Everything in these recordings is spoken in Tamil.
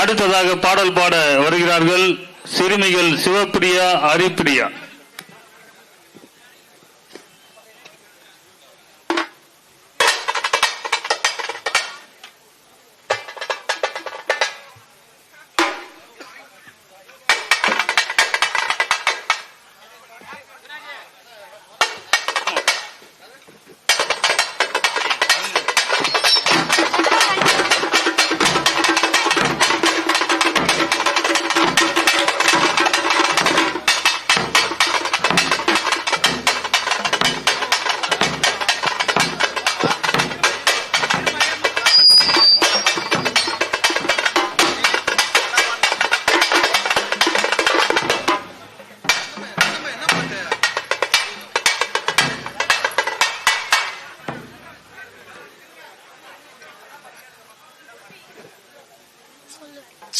அடுத்ததாக பாடல் பாட வருகிறார்கள் சிறுமிகள் சிவப்பிரியா ஹரிப்பிரியா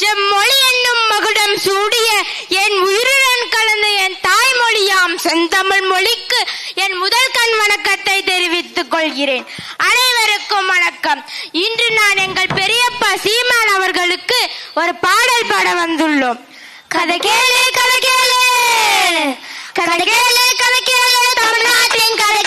செம்மொழி என்னும் மகுடம் சூடிய என் உயிருடன் கலந்த என் தாய்மொழியாம் செந்தமிழ் மொழிக்கு என் முதல் கண் வணக்கத்தை தெரிவித்துக் கொள்கிறேன். அனைவருக்கும் வணக்கம். இன்று நான் எங்கள் பெரியப்பா சீமான் அவர்களுக்கு ஒரு பாடல் பாட வந்துள்ளோம். கதை கேளு கதை கேளு. கதை கேளு கதை கேளு தமிழ்நாட்டின் கதை